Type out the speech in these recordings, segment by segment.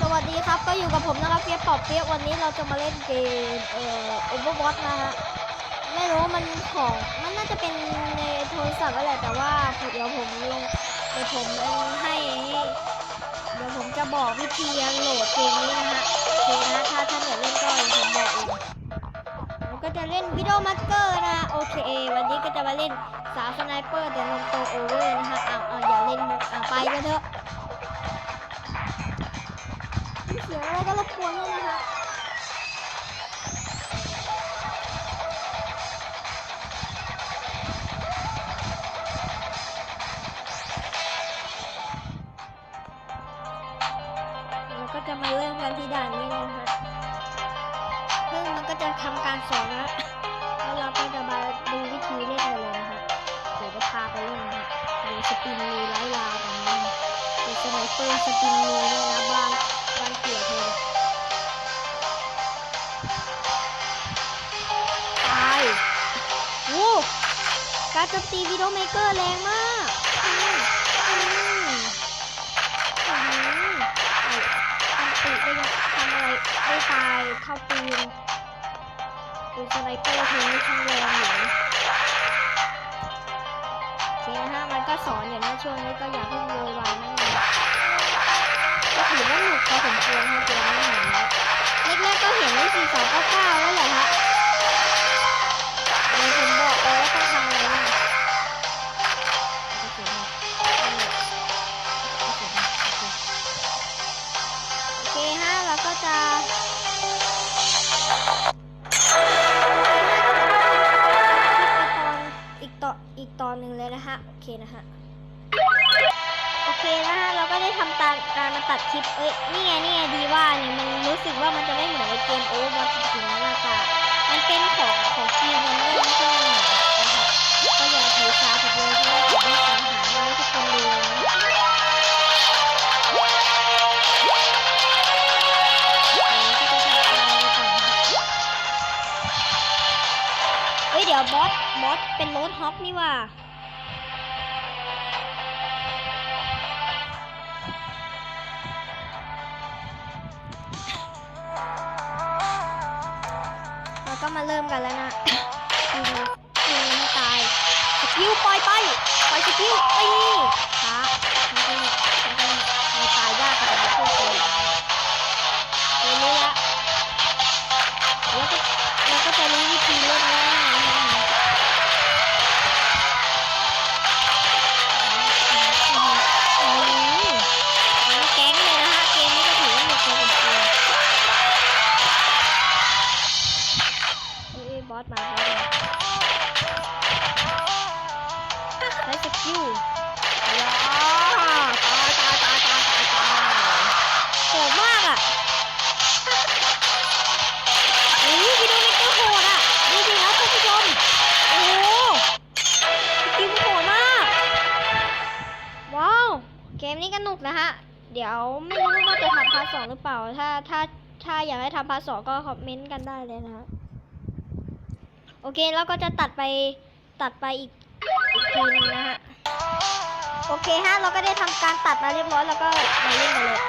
สวัสดีครับก็อยู่กับผมนะครับเปียกปอบเปียกวันนี้เราจะมาเล่นเกมเอ่อ Overwatch นะฮะไม่รู้มันของมันน่าจะเป็นในโทรศัพท์อะไรแต่ว่าเดี๋ยวผมลงเดี๋ยวผมให้เดี๋ยวผมจะบอกวิธีโหลดเกมนี้นะฮะโอเคนะถ้าท่านอยากเล่นก็เดี๋ยวผมบอกเองผมก็จะเล่นวิดีโอมาร์เกอร์นะโอเค วันนี้ก็จะมาเล่นสาวสไนเปอร์แต่ลงโตโอเวอร์นะฮะอ้าวอ้าวอย่าเล่นอะไปกันเถอะ เสียงอะไรก็รบกวนด้วยนะคะเราก็จะมาเริ่มกันที่ด่านนี้เลยนะคะซึ่งมันก็จะทำการสอนนะแล้วเราก็จะมาดูวิธีเล่นกันเลยนะคะเดี๋ยวจะพาไปเล่นนะคะดูสปินมีไล่ลาวกันนะดูสไนเปอร์สปินมีเนี่ยนะบ้านบ้าน เกี่ยเธอตายโว้การโจมตีวิดโอเมเกอร์แรงมากตีได้ยังทำอะไรไม่ตายเท่าปืนปืนสไนเปอร์เธอนี่ช่างแรงอยู่นะโอเคนะฮะมันก็สอนอยู่นะช่วงนี้ก็อย่าเพิ่งโวยวายนั่นเองก็ ถือว่าหนุกพอสมควรนะเกมนี้เห็นไหมแรกๆก็เห็นได้สี่สองเก้าเก้าแล้วแหละฮะเดี๋ยวผมบอกเลยว่าต้องทำอะไรบ้างโอเคฮะเราก็จะอีกตอนอีกตอนหนึ่งเลยนะฮะ โอเคนะฮะ เคนะฮะเราก็ได้ทำตามการมาตัดคลิป เอ้ยนี่ไงนี่ไงดีว่าเนี่ยมันรู้สึกว่ามันจะไม่เหมือนในเกมโอเวอร์บอทจริงๆนะราคามันเป็นของของจีนมันไม่ไม่ใช่หนังนะคะก็อย่าถือสาผมเลยเพราะว่าผมไม่สรรหามาให้ทุกคนดูนะเฮ้ยเดี๋ยวบอสบอสเป็นโรดฮอปนี่ว่า ก็มาเริ่มกันแล้วนะยิงยิงให้ตายสกิลปล่อยไปปล่อยสกิลตี สนุกนะฮะ เดี๋ยวไม่รู้ว่าจะทำพาร์ทสองหรือเปล่า ถ้าถ้าถ้าอยากให้ทำพาร์ทสองก็คอมเมนต์กันได้เลยนะโอเคแล้วก็จะตัดไปตัดไปอีกอีกทีหนึงนะฮะ โอเคฮะเราก็ได้ทำการตัดมาเรียบร้อยแล้วก็มาเล่นกันเลย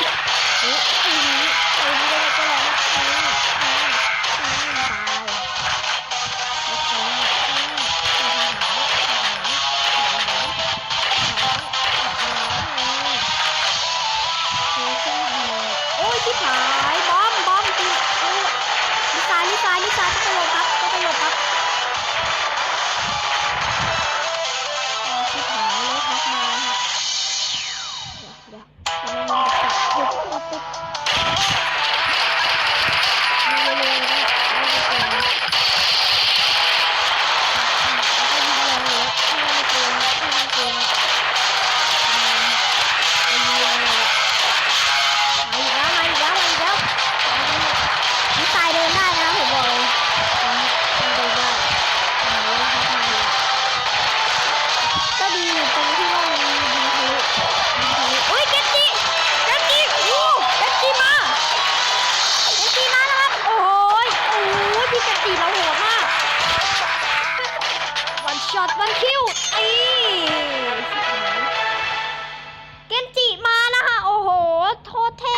อุ๊ยอือหืออือหือได้ก็แล้วนะ พี่สา ช็อตวันคิวอีเกนจิมานะคะ โอ้โห โทษเท่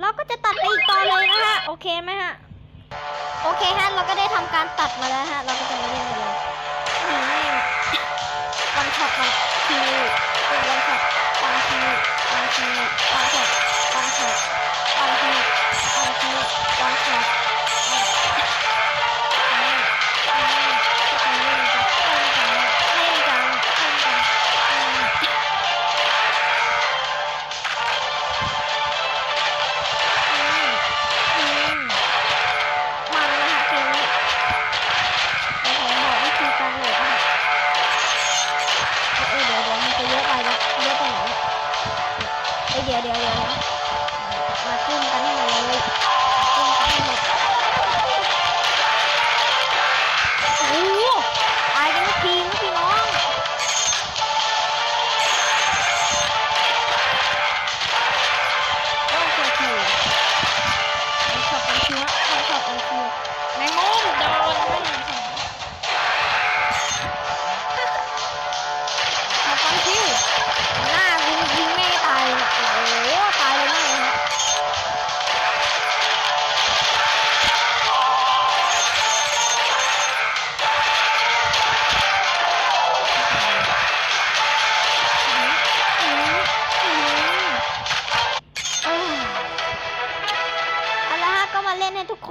เราก็จะตัดไปอีกตอนเลยนะคะ โอเคไหมฮะ โอเคฮะ เราก็ได้ทำการตัดมาแล้วฮะ เราก็จะมาเล่นกันเลยวันช็อตวันคิววันช็อตวันคิววันคิววันช็อตวันช็อตวันคิววันคิว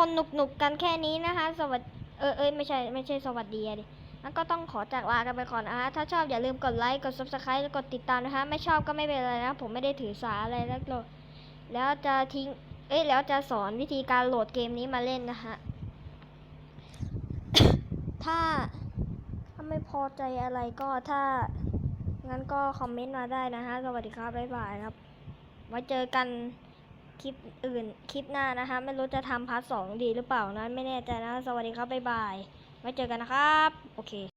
คนหนุกหนุกๆกันแค่นี้นะคะ สวัสดีเออเอยไม่ใช่ไม่ใช่สวัสดีอะดิงั้นก็ต้องขอจากลากันไปก่อนนะฮะถ้าชอบอย่าลืมกดไลค์กด subscribe แล้วกดติดตามนะคะ ไม่ชอบก็ไม่เป็นไรนะ ผมไม่ได้ถือสาอะไรแล้วก็แล้วจะทิ้ง เอ้ยแล้วจะสอนวิธีการโหลดเกมนี้มาเล่นนะฮะถ้าถ้าไม่พอใจอะไรก็ถ้างั้นก็คอมเมนต์มาได้นะฮะ สวัสดีครับ บ๊ายบายครับ ไว้เจอกัน คลิปอื่นคลิปหน้านะคะ ไม่รู้จะทำพาร์ทสองดีหรือเปล่านะไม่แน่ใจนะ สวัสดีครับ บ๊ายบายไว้เจอกันนะครับ โอเค